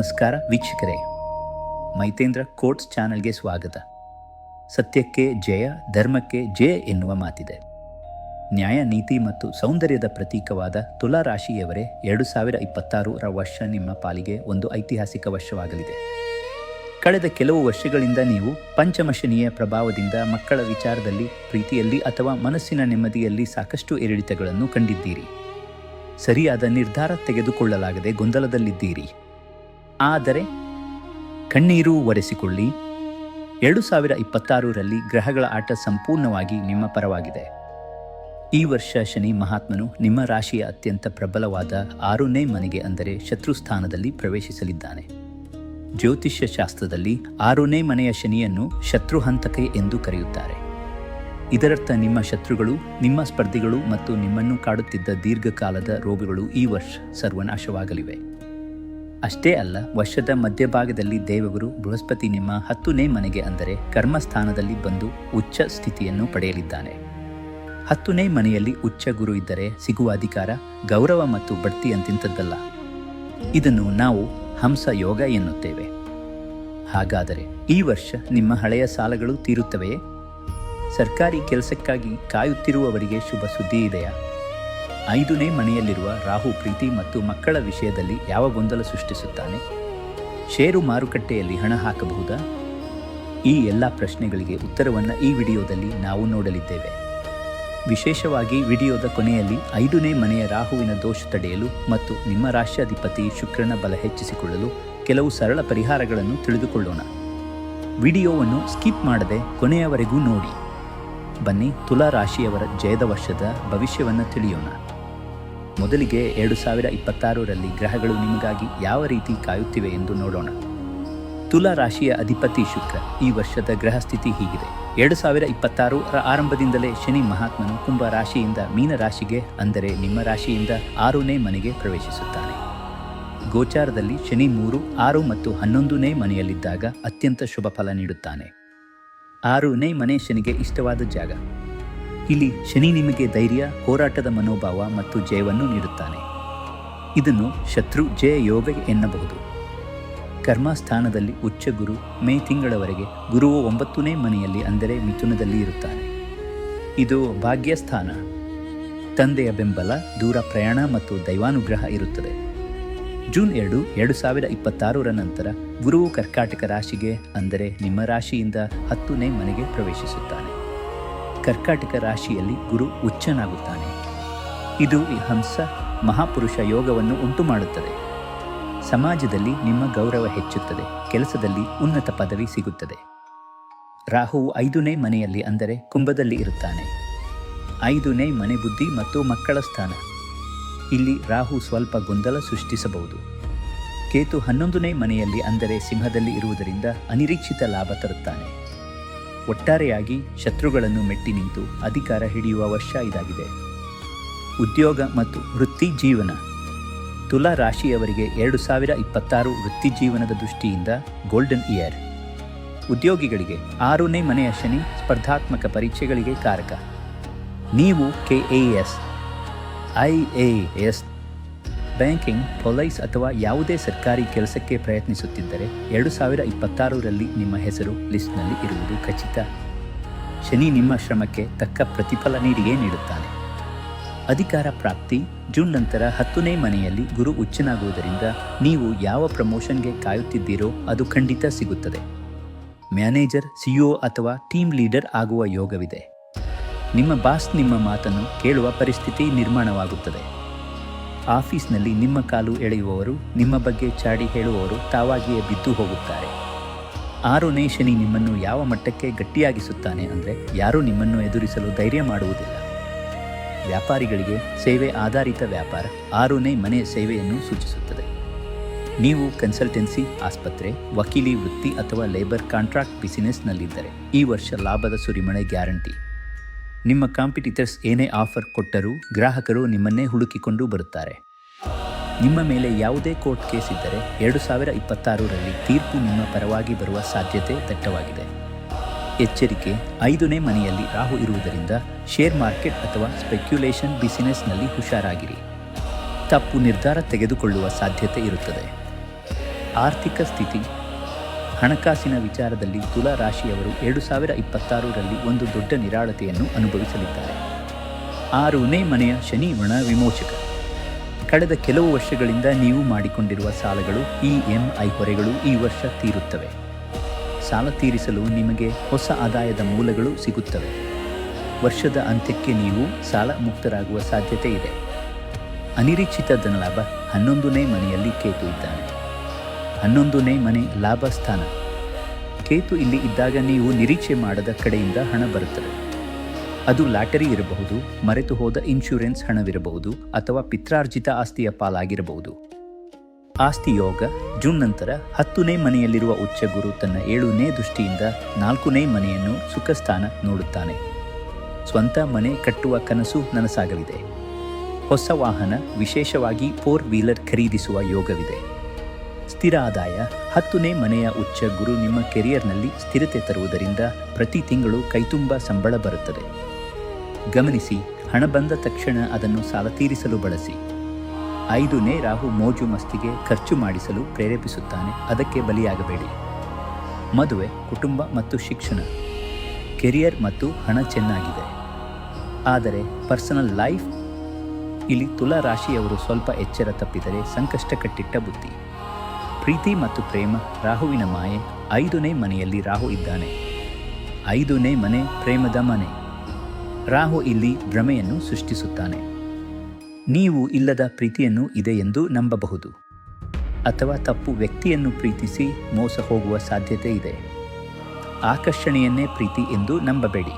ನಮಸ್ಕಾರ ವೀಕ್ಷಕರೇ. ಮೈತೇಂದ್ರ ಕೋಟ್ಸ್ ಚಾನಲ್ಗೆ ಸ್ವಾಗತ. ಸತ್ಯಕ್ಕೆ ಜಯ, ಧರ್ಮಕ್ಕೆ ಜಯ ಎನ್ನುವ ಮಾತಿದೆ. ನ್ಯಾಯ, ನೀತಿ ಮತ್ತು ಸೌಂದರ್ಯದ ಪ್ರತೀಕವಾದ ತುಲಾ ರಾಶಿಯವರೇ ಎರಡು ಸಾವಿರ ಇಪ್ಪತ್ತಾರರ ವರ್ಷ ನಿಮ್ಮ ಪಾಲಿಗೆ ಒಂದು ಐತಿಹಾಸಿಕ ವರ್ಷವಾಗಲಿದೆ. ಕಳೆದ ಕೆಲವು ವರ್ಷಗಳಿಂದ ನೀವು ಪಂಚಮಶನಿಯ ಪ್ರಭಾವದಿಂದ ಮಕ್ಕಳ ವಿಚಾರದಲ್ಲಿ, ಪ್ರೀತಿಯಲ್ಲಿ ಅಥವಾ ಮನಸ್ಸಿನ ನೆಮ್ಮದಿಯಲ್ಲಿ ಸಾಕಷ್ಟು ಏರಿಳಿತಗಳನ್ನು ಕಂಡಿದ್ದೀರಿ. ಸರಿಯಾದ ನಿರ್ಧಾರ ತೆಗೆದುಕೊಳ್ಳಲಾಗದೆ ಗೊಂದಲದಲ್ಲಿದ್ದೀರಿ. ಆದರೆ ಕಣ್ಣೀರು ಒರೆಸಿಕೊಳ್ಳಿ. ಎರಡು ಸಾವಿರ ಇಪ್ಪತ್ತಾರರಲ್ಲಿ ಗ್ರಹಗಳ ಆಟ ಸಂಪೂರ್ಣವಾಗಿ ನಿಮ್ಮ ಪರವಾಗಿದೆ. ಈ ವರ್ಷ ಶನಿ ಮಹಾತ್ಮನು ನಿಮ್ಮ ರಾಶಿಯ ಅತ್ಯಂತ ಪ್ರಬಲವಾದ ಆರನೇ ಮನೆಗೆ ಅಂದರೆ ಶತ್ರುಸ್ಥಾನದಲ್ಲಿ ಪ್ರವೇಶಿಸಲಿದ್ದಾನೆ. ಜ್ಯೋತಿಷ್ಯ ಶಾಸ್ತ್ರದಲ್ಲಿ ಆರನೇ ಮನೆಯ ಶನಿಯನ್ನು ಶತ್ರುಹಂತಕೆ ಎಂದು ಕರೆಯುತ್ತಾರೆ. ಇದರರ್ಥ ನಿಮ್ಮ ಶತ್ರುಗಳು, ನಿಮ್ಮ ಸ್ಪರ್ಧಿಗಳು ಮತ್ತು ನಿಮ್ಮನ್ನು ಕಾಡುತ್ತಿದ್ದ ದೀರ್ಘಕಾಲದ ರೋಗಗಳು ಈ ವರ್ಷ ಸರ್ವನಾಶವಾಗಲಿವೆ. ಅಷ್ಟೇ ಅಲ್ಲ, ವರ್ಷದ ಮಧ್ಯಭಾಗದಲ್ಲಿ ದೇವಗುರು ಬೃಹಸ್ಪತಿ ನಿಮ್ಮ ಹತ್ತನೇ ಮನೆಗೆ ಅಂದರೆ ಕರ್ಮಸ್ಥಾನದಲ್ಲಿ ಬಂದು ಉಚ್ಚ ಸ್ಥಿತಿಯನ್ನು ಪಡೆಯಲಿದ್ದಾನೆ. ಹತ್ತನೇ ಮನೆಯಲ್ಲಿ ಉಚ್ಚ ಗುರು ಇದ್ದರೆ ಸಿಗುವ ಅಧಿಕಾರ, ಗೌರವ ಮತ್ತು ಬಡ್ತಿ ಅಂತಿಂತದ್ದಲ್ಲ ಇದನ್ನು ನಾವು ಹಂಸ ಯೋಗ ಎನ್ನುತ್ತೇವೆ. ಹಾಗಾದರೆ ಈ ವರ್ಷ ನಿಮ್ಮ ಹಳೆಯ ಸಾಲಗಳು ತೀರುತ್ತವೆಯೇ? ಸರ್ಕಾರಿ ಕೆಲಸಕ್ಕಾಗಿ ಕಾಯುತ್ತಿರುವವರಿಗೆ ಶುಭ ಸುದ್ದಿ ಇದೆಯಾ? ಐದನೇ ಮನೆಯಲ್ಲಿರುವ ರಾಹು ಪ್ರೀತಿ ಮತ್ತು ಮಕ್ಕಳ ವಿಷಯದಲ್ಲಿ ಯಾವ ಗೊಂದಲ ಸೃಷ್ಟಿಸುತ್ತಾನೆ? ಷೇರು ಮಾರುಕಟ್ಟೆಯಲ್ಲಿ ಹಣ ಹಾಕಬಹುದಾ? ಈ ಎಲ್ಲ ಪ್ರಶ್ನೆಗಳಿಗೆ ಉತ್ತರವನ್ನು ಈ ವಿಡಿಯೋದಲ್ಲಿ ನಾವು ನೋಡಲಿದ್ದೇವೆ. ವಿಶೇಷವಾಗಿ ವಿಡಿಯೋದ ಕೊನೆಯಲ್ಲಿ ಐದನೇ ಮನೆಯ ರಾಹುವಿನ ದೋಷ ತಡೆಯಲು ಮತ್ತು ನಿಮ್ಮ ರಾಷ್ಟ್ರಾಧಿಪತಿ ಶುಕ್ರನ ಬಲ ಹೆಚ್ಚಿಸಿಕೊಳ್ಳಲು ಕೆಲವು ಸರಳ ಪರಿಹಾರಗಳನ್ನು ತಿಳಿದುಕೊಳ್ಳೋಣ. ವಿಡಿಯೋವನ್ನು ಸ್ಕಿಪ್ ಮಾಡದೆ ಕೊನೆಯವರೆಗೂ ನೋಡಿ. ಬನ್ನಿ, ತುಲಾ ರಾಶಿಯವರ ಜಯದ ವರ್ಷದ ಭವಿಷ್ಯವನ್ನು ತಿಳಿಯೋಣ. ಮೊದಲಿಗೆ ಎರಡು ಸಾವಿರ ಇಪ್ಪತ್ತಾರರಲ್ಲಿ ಗ್ರಹಗಳು ನಿಮಗಾಗಿ ಯಾವ ರೀತಿ ಕಾಯುತ್ತಿವೆ ಎಂದು ನೋಡೋಣ. ತುಲಾ ರಾಶಿಯ ಅಧಿಪತಿ ಶುಕ್ರ, ಈ ವರ್ಷದ ಗ್ರಹ ಸ್ಥಿತಿ ಹೀಗಿದೆ. ಎರಡು ಸಾವಿರ ಇಪ್ಪತ್ತಾರರ ಆರಂಭದಿಂದಲೇ ಶನಿ ಮಹಾತ್ಮನು ಕುಂಭ ರಾಶಿಯಿಂದ ಮೀನ ರಾಶಿಗೆ, ಅಂದರೆ ನಿಮ್ಮ ರಾಶಿಯಿಂದ ಆರನೇ ಮನೆಗೆ ಪ್ರವೇಶಿಸುತ್ತಾನೆ. ಗೋಚಾರದಲ್ಲಿ ಶನಿ ಮೂರು, ಆರು ಮತ್ತು ಹನ್ನೊಂದನೇ ಮನೆಯಲ್ಲಿದ್ದಾಗ ಅತ್ಯಂತ ಶುಭ ಫಲ ನೀಡುತ್ತಾನೆ. ಆರನೇ ಮನೆ ಶನಿಗೆ ಇಷ್ಟವಾದ ಜಾಗ. ಇಲ್ಲಿ ಶನಿ ನಿಮಗೆ ಧೈರ್ಯ, ಹೋರಾಟದ ಮನೋಭಾವ ಮತ್ತು ಜಯವನ್ನು ನೀಡುತ್ತಾನೆ. ಇದನ್ನು ಶತ್ರು ಜಯ ಯೋಗ ಎನ್ನಬಹುದು. ಕರ್ಮಸ್ಥಾನದಲ್ಲಿ ಉಚ್ಚ ಗುರು ಮೇ ತಿಂಗಳವರೆಗೆ ಗುರುವು ಒಂಬತ್ತನೇ ಮನೆಯಲ್ಲಿ ಅಂದರೆ ಮಿಥುನದಲ್ಲಿ ಇರುತ್ತಾನೆ. ಇದು ಭಾಗ್ಯಸ್ಥಾನ. ತಂದೆಯ ಬೆಂಬಲ, ದೂರ ಪ್ರಯಾಣ ಮತ್ತು ದೈವಾನುಗ್ರಹ ಇರುತ್ತದೆ. ಜೂನ್ ಎರಡು ಎರಡು ಸಾವಿರ ಇಪ್ಪತ್ತಾರರ ನಂತರ ಗುರುವು ಕರ್ಕಾಟಕ ರಾಶಿಗೆ, ಅಂದರೆ ನಿಮ್ಮ ರಾಶಿಯಿಂದ ಹತ್ತನೇ ಮನೆಗೆ ಪ್ರವೇಶಿಸುತ್ತಾನೆ. ಕರ್ಕಾಟಕ ರಾಶಿಯಲ್ಲಿ ಗುರು ಉಚ್ಚನಾಗುತ್ತಾನೆ ಇದು ಈ ಹಂಸ ಮಹಾಪುರುಷ ಯೋಗವನ್ನು ಉಂಟು ಮಾಡುತ್ತದೆ. ಸಮಾಜದಲ್ಲಿ ನಿಮ್ಮ ಗೌರವ ಹೆಚ್ಚುತ್ತದೆ, ಕೆಲಸದಲ್ಲಿ ಉನ್ನತ ಪದವಿ ಸಿಗುತ್ತದೆ. ರಾಹುವು ಐದನೇ ಮನೆಯಲ್ಲಿ, ಅಂದರೆ ಕುಂಭದಲ್ಲಿ ಇರುತ್ತಾನೆ. ಐದನೇ ಮನೆ ಬುದ್ಧಿ ಮತ್ತು ಮಕ್ಕಳ ಸ್ಥಾನ. ಇಲ್ಲಿ ರಾಹು ಸ್ವಲ್ಪ ಗೊಂದಲ ಸೃಷ್ಟಿಸಬಹುದು. ಕೇತು ಹನ್ನೊಂದನೇ ಮನೆಯಲ್ಲಿ ಅಂದರೆ ಸಿಂಹದಲ್ಲಿ ಇರುವುದರಿಂದ ಅನಿರೀಕ್ಷಿತ ಲಾಭ ತರುತ್ತಾನೆ. ಒಟ್ಟಾರೆಯಾಗಿ ಶತ್ರುಗಳನ್ನು ಮೆಟ್ಟಿ ನಿಂತು ಅಧಿಕಾರ ಹಿಡಿಯುವ ವರ್ಷ ಇದಾಗಿದೆ. ಉದ್ಯೋಗ ಮತ್ತು ವೃತ್ತಿ ಜೀವನ. ತುಲಾ ರಾಶಿಯವರಿಗೆ ಎರಡು ಸಾವಿರ ಇಪ್ಪತ್ತಾರು ವೃತ್ತಿ ಜೀವನದ ದೃಷ್ಟಿಯಿಂದ ಗೋಲ್ಡನ್ ಇಯರ್. ಉದ್ಯೋಗಿಗಳಿಗೆ ಆರನೇ ಮನೆಯ ಶನಿ ಸ್ಪರ್ಧಾತ್ಮಕ ಪರೀಕ್ಷೆಗಳಿಗೆ ಕಾರಕ. ನೀವು K A S I A S banking police ಅಥವಾ ಯಾವುದೇ ಸರ್ಕಾರಿ ಕೆಲಸಕ್ಕೆ ಪ್ರಯತ್ನಿಸುತ್ತಿದ್ದರೆ ಎರಡು ಸಾವಿರ ಇಪ್ಪತ್ತಾರರಲ್ಲಿ ನಿಮ್ಮ ಹೆಸರು ಲಿಸ್ಟ್ನಲ್ಲಿ ಇರುವುದು ಖಚಿತ. ಶನಿ ನಿಮ್ಮ ಶ್ರಮಕ್ಕೆ ತಕ್ಕ ಪ್ರತಿಫಲ ನೀಡಿಯೇ ನೀಡುತ್ತಾನೆ. ಅಧಿಕಾರ ಪ್ರಾಪ್ತಿ ಜೂನ್ ನಂತರ ಹತ್ತನೇ ಮನೆಯಲ್ಲಿ ಗುರು ಉಚ್ಚನಾಗುವುದರಿಂದ ನೀವು ಯಾವ ಪ್ರಮೋಷನ್ಗೆ ಕಾಯುತ್ತಿದ್ದೀರೋ ಅದು ಖಂಡಿತ ಸಿಗುತ್ತದೆ. ಮ್ಯಾನೇಜರ್, ಸಿಇಒ ಅಥವಾ ಟೀಮ್ ಲೀಡರ್ ಆಗುವ ಯೋಗವಿದೆ. ನಿಮ್ಮ ಬಾಸ್ ನಿಮ್ಮ ಮಾತನ್ನು ಕೇಳುವ ಪರಿಸ್ಥಿತಿ ನಿರ್ಮಾಣವಾಗುತ್ತದೆ. ಆಫೀಸ್ನಲ್ಲಿ ನಿಮ್ಮ ಕಾಲು ಎಳೆಯುವವರು, ನಿಮ್ಮ ಬಗ್ಗೆ ಚಾಡಿ ಹೇಳುವವರು ತಾವಾಗಿಯೇ ಬಿದ್ದು ಹೋಗುತ್ತಾರೆ. ಆರನೇ ಶನಿ ನಿಮ್ಮನ್ನು ಯಾವ ಮಟ್ಟಕ್ಕೆ ಗಟ್ಟಿಯಾಗಿಸುತ್ತಾನೆ ಅಂದರೆ ಯಾರೂ ನಿಮ್ಮನ್ನು ಎದುರಿಸಲು ಧೈರ್ಯ ಮಾಡುವುದಿಲ್ಲ. ವ್ಯಾಪಾರಿಗಳಿಗೆ ಸೇವೆ ಆಧಾರಿತ ವ್ಯಾಪಾರ ಆರನೇ ಮನೆ ಸೇವೆಯನ್ನು ಸೂಚಿಸುತ್ತದೆ. ನೀವು ಕನ್ಸಲ್ಟೆನ್ಸಿ, ಆಸ್ಪತ್ರೆ, ವಕೀಲಿ ವೃತ್ತಿ ಅಥವಾ ಲೇಬರ್ ಕಾಂಟ್ರಾಕ್ಟ್ ಬಿಸಿನೆಸ್ನಲ್ಲಿದ್ದರೆ ಈ ವರ್ಷ ಲಾಭದ ಸುರಿಮಳೆ ಗ್ಯಾರಂಟಿ. ನಿಮ್ಮ ಕಾಂಪಿಟಿಟರ್ಸ್ ಏನೇ ಆಫರ್ ಕೊಟ್ಟರೂ ಗ್ರಾಹಕರು ನಿಮ್ಮನ್ನೇ ಹುಡುಕಿಕೊಂಡು ಬರುತ್ತಾರೆ. ನಿಮ್ಮ ಮೇಲೆ ಯಾವುದೇ ಕೋರ್ಟ್ ಕೇಸ್ ಇದ್ದರೆ ಎರಡು ಸಾವಿರ ಇಪ್ಪತ್ತಾರರಲ್ಲಿ ತೀರ್ಪು ನಿಮ್ಮ ಪರವಾಗಿ ಬರುವ ಸಾಧ್ಯತೆ ದಟ್ಟವಾಗಿದೆ. ಎಚ್ಚರಿಕೆ, ಐದನೇ ಮನೆಯಲ್ಲಿ ರಾಹು ಇರುವುದರಿಂದ ಶೇರ್ ಮಾರ್ಕೆಟ್ ಅಥವಾ ಸ್ಪೆಕ್ಯುಲೇಷನ್ ಬಿಸಿನೆಸ್ನಲ್ಲಿ ಹುಷಾರಾಗಿರಿ. ತಪ್ಪು ನಿರ್ಧಾರ ತೆಗೆದುಕೊಳ್ಳುವ ಸಾಧ್ಯತೆ ಇರುತ್ತದೆ. ಆರ್ಥಿಕ ಸ್ಥಿತಿ ಹಣಕಾಸಿನ ವಿಚಾರದಲ್ಲಿ ತುಲಾ ರಾಶಿಯವರು ಎರಡು ಸಾವಿರ ಇಪ್ಪತ್ತಾರರಲ್ಲಿ ಒಂದು ದೊಡ್ಡ ನಿರಾಳತೆಯನ್ನು ಅನುಭವಿಸಲಿದ್ದಾರೆ. ಆರನೇ ಮನೆಯ ಶನಿ ಋಣ ವಿಮೋಚಕ. ಕಳೆದ ಕೆಲವು ವರ್ಷಗಳಿಂದ ನೀವು ಮಾಡಿಕೊಂಡಿರುವ ಸಾಲಗಳು, ಇ ಎಂ ಐ ಹೊರೆಗಳು ಈ ವರ್ಷ ತೀರುತ್ತವೆ. ಸಾಲ ತೀರಿಸಲು ನಿಮಗೆ ಹೊಸ ಆದಾಯದ ಮೂಲಗಳು ಸಿಗುತ್ತವೆ. ವರ್ಷದ ಅಂತ್ಯಕ್ಕೆ ನೀವು ಸಾಲ ಮುಕ್ತರಾಗುವ ಸಾಧ್ಯತೆ ಇದೆ. ಅನಿರೀಕ್ಷಿತ ಧನಲಾಭ ಹನ್ನೊಂದನೇ ಮನೆಯಲ್ಲಿ ಕೇತು ಇದ್ದಾನೆ. ಹನ್ನೊಂದನೇ ಮನೆ ಲಾಭ ಸ್ಥಾನ ಕೇತು ಇಲ್ಲಿ ಇದ್ದಾಗ ನೀವು ನಿರೀಕ್ಷೆ ಮಾಡದ ಕಡೆಯಿಂದ ಹಣ ಬರುತ್ತದೆ. ಅದು ಲಾಟರಿ ಇರಬಹುದು, ಮರೆತು ಹೋದ ಇನ್ಶೂರೆನ್ಸ್ ಹಣವಿರಬಹುದು ಅಥವಾ ಪಿತ್ರಾರ್ಜಿತ ಆಸ್ತಿಯ ಪಾಲಾಗಿರಬಹುದು. ಆಸ್ತಿ ಯೋಗ, ಜೂನ್ ನಂತರ ಹತ್ತನೇ ಮನೆಯಲ್ಲಿರುವ ಉಚ್ಚ ಗುರು ತನ್ನ ಏಳನೇ ದೃಷ್ಟಿಯಿಂದ ನಾಲ್ಕನೇ ಮನೆಯನ್ನು ಸುಖಸ್ಥಾನ ನೋಡುತ್ತಾನೆ. ಸ್ವಂತ ಮನೆ ಕಟ್ಟುವ ಕನಸು ನನಸಾಗಲಿದೆ. ಹೊಸ ವಾಹನ, ವಿಶೇಷವಾಗಿ ಫೋರ್ ವೀಲರ್ ಖರೀದಿಸುವ ಯೋಗವಿದೆ. ಸ್ಥಿರ ಆದಾಯ, ಹತ್ತನೇ ಮನೆಯ ಉಚ್ಚ ಗುರು ನಿಮ್ಮ ಕೆರಿಯರ್ನಲ್ಲಿ ಸ್ಥಿರತೆ ತರುವುದರಿಂದ ಪ್ರತಿ ತಿಂಗಳು ಕೈತುಂಬ ಸಂಬಳ ಬರುತ್ತದೆ. ಗಮನಿಸಿ, ಹಣ ಬಂದ ತಕ್ಷಣ ಅದನ್ನು ಸಾಲ ತೀರಿಸಲು ಬಳಸಿ. ಐದನೇ ರಾಹು ಮೋಜು ಮಸ್ತಿಗೆ ಖರ್ಚು ಮಾಡಿಸಲು ಪ್ರೇರೇಪಿಸುತ್ತಾನೆ, ಅದಕ್ಕೆ ಬಲಿಯಾಗಬೇಡಿ. ಮದುವೆ, ಕುಟುಂಬ ಮತ್ತು ಶಿಕ್ಷಣ. ಕೆರಿಯರ್ ಮತ್ತು ಹಣ ಚೆನ್ನಾಗಿದೆ. ಆದರೆ, ಪರ್ಸನಲ್ ಲೈಫ್, ಇಲ್ಲಿ ತುಲಾ ರಾಶಿಯವರು ಸ್ವಲ್ಪ ಎಚ್ಚರ ತಪ್ಪಿದರೆ ಸಂಕಷ್ಟ ಕಟ್ಟಿಟ್ಟ ಬುದ್ಧಿ. ಪ್ರೀತಿ ಮತ್ತು ಪ್ರೇಮ ರಾಹುವಿನ ಮಾಯೆ, ಐದನೇ ಮನೆಯಲ್ಲಿ ರಾಹು ಇದ್ದಾನೆ. ಐದನೇ ಮನೆ ಪ್ರೇಮದ ಮನೆ. ರಾಹು ಇಲ್ಲಿ ಭ್ರಮೆಯನ್ನು ಸೃಷ್ಟಿಸುತ್ತಾನೆ. ನೀವು ಇಲ್ಲದ ಪ್ರೀತಿಯನ್ನು ಇದೆ ಎಂದು ನಂಬಬಹುದು. ಅಥವಾ ತಪ್ಪು ವ್ಯಕ್ತಿಯನ್ನು ಪ್ರೀತಿಸಿ ಮೋಸ ಹೋಗುವ ಸಾಧ್ಯತೆ ಇದೆ. ಆಕರ್ಷಣೆಯನ್ನೇ ಪ್ರೀತಿ ಎಂದು ನಂಬಬೇಡಿ.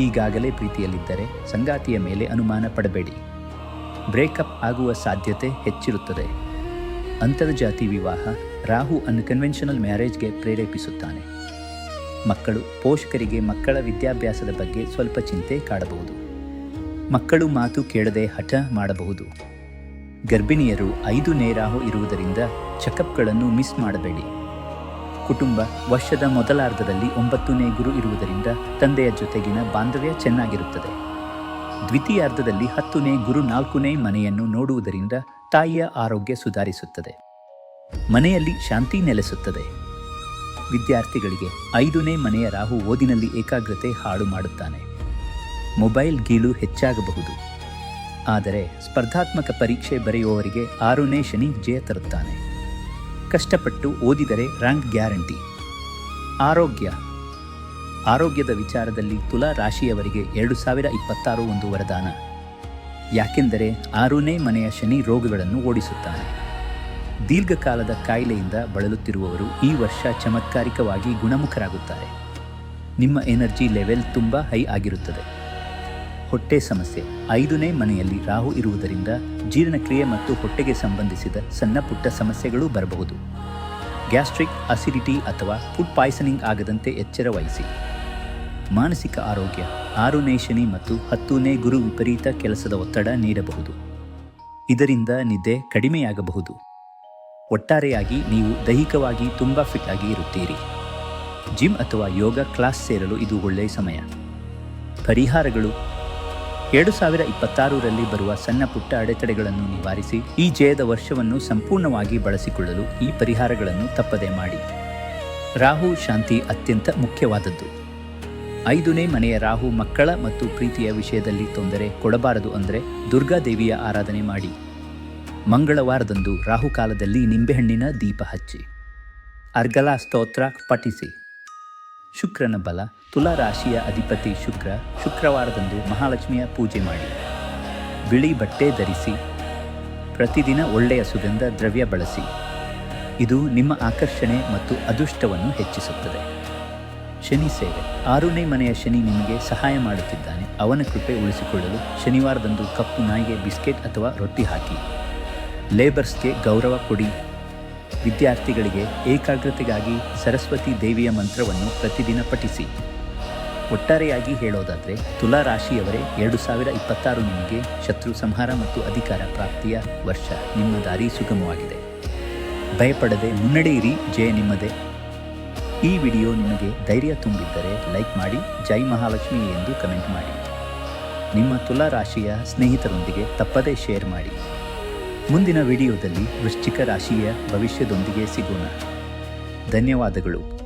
ಈಗಾಗಲೇ ಪ್ರೀತಿಯಲ್ಲಿದ್ದರೆ ಸಂಗಾತಿಯ ಮೇಲೆ ಅನುಮಾನ ಪಡಬೇಡಿ. ಬ್ರೇಕಪ್ ಆಗುವ ಸಾಧ್ಯತೆ ಹೆಚ್ಚಿರುತ್ತದೆ. ಅಂತರ್ಜಾತಿ ವಿವಾಹ ರಾಹು ಅನ್ಕನ್ವೆನ್ಷನಲ್ ಮ್ಯಾರೇಜ್ಗೆ ಪ್ರೇರೇಪಿಸುತ್ತಾನೆ. ಮಕ್ಕಳು ಪೋಷಕರಿಗೆ ಮಕ್ಕಳ ವಿದ್ಯಾಭ್ಯಾಸದ ಬಗ್ಗೆ ಸ್ವಲ್ಪ ಚಿಂತೆ ಕಾಡಬಹುದು. ಮಕ್ಕಳು ಮಾತು ಕೇಳದೆ ಹಠ ಮಾಡಬಹುದು. ಗರ್ಭಿಣಿಯರು ಐದು ನೇರಾಹು ಇರುವುದರಿಂದ ಚೆಕಪ್ಗಳನ್ನು ಮಿಸ್ ಮಾಡಬೇಡಿ. ಕುಟುಂಬ ವರ್ಷದ ಮೊದಲಾರ್ಧದಲ್ಲಿ ಒಂಬತ್ತನೇ ಗುರು ಇರುವುದರಿಂದ ತಂದೆಯ ಜೊತೆಗಿನ ಬಾಂಧವ್ಯ ಚೆನ್ನಾಗಿರುತ್ತದೆ. ದ್ವಿತೀಯಾರ್ಧದಲ್ಲಿ ಹತ್ತನೇ ಗುರು ನಾಲ್ಕನೇ ಮನೆಯನ್ನು ನೋಡುವುದರಿಂದ ತಾಯಿಯ ಆರೋಗ್ಯ ಸುಧಾರಿಸುತ್ತದೆ. ಮನೆಯಲ್ಲಿ ಶಾಂತಿ ನೆಲೆಸುತ್ತದೆ. ವಿದ್ಯಾರ್ಥಿಗಳಿಗೆ ಐದನೇ ಮನೆಯ ರಾಹು ಓದಿನಲ್ಲಿ ಏಕಾಗ್ರತೆ ಹಾಳು ಮಾಡುತ್ತಾನೆ. ಮೊಬೈಲ್ ಗೀಳು ಹೆಚ್ಚಾಗಬಹುದು. ಆದರೆ ಸ್ಪರ್ಧಾತ್ಮಕ ಪರೀಕ್ಷೆ ಬರೆಯುವವರಿಗೆ ಆರನೇ ಶನಿ ಜಯ ತರುತ್ತಾನೆ. ಕಷ್ಟಪಟ್ಟು ಓದಿದರೆ ರ್ಯಾಂಕ್ ಗ್ಯಾರಂಟಿ. ಆರೋಗ್ಯ. ಆರೋಗ್ಯದ ವಿಚಾರದಲ್ಲಿ ತುಲಾ ರಾಶಿಯವರಿಗೆ ಎರಡು ಸಾವಿರ ಇಪ್ಪತ್ತಾರು ಒಂದು ವರದಾನ. ಯಾಕೆಂದರೆ ಆರನೇ ಮನೆಯ ಶನಿ ರೋಗಗಳನ್ನು ಓಡಿಸುತ್ತಾನೆ. ದೀರ್ಘಕಾಲದ ಕಾಯಿಲೆಯಿಂದ ಬಳಲುತ್ತಿರುವವರು ಈ ವರ್ಷ ಚಮತ್ಕಾರಿಕವಾಗಿ ಗುಣಮುಖರಾಗುತ್ತಾರೆ. ನಿಮ್ಮ ಎನರ್ಜಿ ಲೆವೆಲ್ ತುಂಬ ಹೈ ಆಗಿರುತ್ತದೆ. ಹೊಟ್ಟೆ ಸಮಸ್ಯೆ. ಐದನೇ ಮನೆಯಲ್ಲಿ ರಾಹು ಇರುವುದರಿಂದ ಜೀರ್ಣಕ್ರಿಯೆ ಮತ್ತು ಹೊಟ್ಟೆಗೆ ಸಂಬಂಧಿಸಿದ ಸಣ್ಣ ಪುಟ್ಟ ಸಮಸ್ಯೆಗಳು ಬರಬಹುದು. ಗ್ಯಾಸ್ಟ್ರಿಕ್ ಅಸಿಡಿಟಿ ಅಥವಾ ಫುಡ್ ಪಾಯ್ಸನಿಂಗ್ ಆಗದಂತೆ ಎಚ್ಚರ ವಹಿಸಿ ಮಾನಸಿಕ ಆರೋಗ್ಯ. ಆರನೇ ಶನಿ ಮತ್ತು ಹತ್ತನೇ ಗುರು ವಿಪರೀತ ಕೆಲಸದ ಒತ್ತಡ ನೀಡಬಹುದು. ಇದರಿಂದ ನಿದ್ದೆ ಕಡಿಮೆಯಾಗಬಹುದು. ಒಟ್ಟಾರೆಯಾಗಿ ನೀವು ದೈಹಿಕವಾಗಿ ತುಂಬ ಫಿಟ್ ಆಗಿ ಇರುತ್ತೀರಿ. ಜಿಮ್ ಅಥವಾ ಯೋಗ ಕ್ಲಾಸ್ ಸೇರಲು ಇದು ಒಳ್ಳೆಯ ಸಮಯ. ಪರಿಹಾರಗಳು. ಎರಡು ಸಾವಿರ ಇಪ್ಪತ್ತಾರರಲ್ಲಿ ಬರುವ ಸಣ್ಣ ಪುಟ್ಟ ಅಡೆತಡೆಗಳನ್ನು ನಿವಾರಿಸಿ ಈ ಜಯದ ವರ್ಷವನ್ನು ಸಂಪೂರ್ಣವಾಗಿ ಬಳಸಿಕೊಳ್ಳಲು ಈ ಪರಿಹಾರಗಳನ್ನು ತಪ್ಪದೆ ಮಾಡಿ. ರಾಹು, ಶಾಂತಿ ಅತ್ಯಂತ ಮುಖ್ಯವಾದದ್ದು. ಐದನೇ ಮನೆಯ ರಾಹು ಮಕ್ಕಳ ಮತ್ತು ಪ್ರೀತಿಯ ವಿಷಯದಲ್ಲಿ ತೊಂದರೆ ಕೊಡಬಾರದು ಅಂದರೆ ದುರ್ಗಾದೇವಿಯ ಆರಾಧನೆ ಮಾಡಿ. ಮಂಗಳವಾರದಂದು ರಾಹುಕಾಲದಲ್ಲಿ ನಿಂಬೆಹಣ್ಣಿನ ದೀಪ ಹಚ್ಚಿ. ಅರ್ಗಲಾ ಸ್ತೋತ್ರ ಪಠಿಸಿ. ಶುಕ್ರನ ಬಲ, ತುಲಾ ರಾಶಿಯ ಅಧಿಪತಿ ಶುಕ್ರ ಶುಕ್ರವಾರದಂದು ಮಹಾಲಕ್ಷ್ಮಿಯ ಪೂಜೆ ಮಾಡಿ. ಬಿಳಿ ಬಟ್ಟೆ ಧರಿಸಿ. ಪ್ರತಿದಿನ ಒಳ್ಳೆಯ ಸುಗಂಧ ದ್ರವ್ಯ ಬಳಸಿ. ಇದು ನಿಮ್ಮ ಆಕರ್ಷಣೆ ಮತ್ತು ಅದೃಷ್ಟವನ್ನು ಹೆಚ್ಚಿಸುತ್ತದೆ. ಶನಿ ಸೇವೆ. ಆರನೇ ಮನೆಯ ಶನಿ ನಿಮಗೆ ಸಹಾಯ ಮಾಡುತ್ತಿದ್ದಾನೆ. ಅವನ ಕೃಪೆ ಉಳಿಸಿಕೊಳ್ಳಲು ಶನಿವಾರದಂದು ಕಪ್ಪು ನಾಯಿಗೆ ಬಿಸ್ಕೆಟ್ ಅಥವಾ ರೊಟ್ಟಿ ಹಾಕಿ. ಲೇಬರ್ಸ್ಗೆ ಗೌರವ ಕೊಡಿ. ವಿದ್ಯಾರ್ಥಿಗಳಿಗೆ ಏಕಾಗ್ರತೆಗಾಗಿ ಸರಸ್ವತಿ ದೇವಿಯ ಮಂತ್ರವನ್ನು ಪ್ರತಿದಿನ ಪಠಿಸಿ. ಒಟ್ಟಾರೆಯಾಗಿ ಹೇಳೋದಾದರೆ, ತುಲಾ ರಾಶಿಯವರೇ, ಎರಡು ಸಾವಿರ ಇಪ್ಪತ್ತಾರು ನಿಮಗೆ ಶತ್ರು ಸಂಹಾರ ಮತ್ತು ಅಧಿಕಾರ ಪ್ರಾಪ್ತಿಯ ವರ್ಷ. ನಿಮ್ಮ ದಾರಿ ಸುಗಮವಾಗಿದೆ. ಭಯಪಡದೆ ಮುನ್ನಡೆಯಿರಿ ಜಯ ನಿಮ್ಮದೇ. ಈ ವಿಡಿಯೋ ನಿಮಗೆ ಧೈರ್ಯ ತುಂಬಿದ್ದರೆ ಲೈಕ್ ಮಾಡಿ, ಜೈ ಮಹಾಲಕ್ಷ್ಮಿ ಎಂದು ಕಮೆಂಟ್ ಮಾಡಿ. ನಿಮ್ಮ ತುಲಾ ರಾಶಿಯ ಸ್ನೇಹಿತರೊಂದಿಗೆ ತಪ್ಪದೇ ಶೇರ್ ಮಾಡಿ. ಮುಂದಿನ ವಿಡಿಯೋದಲ್ಲಿ ವೃಶ್ಚಿಕ ರಾಶಿಯ ಭವಿಷ್ಯದೊಂದಿಗೆ ಸಿಗೋಣ. ಧನ್ಯವಾದಗಳು.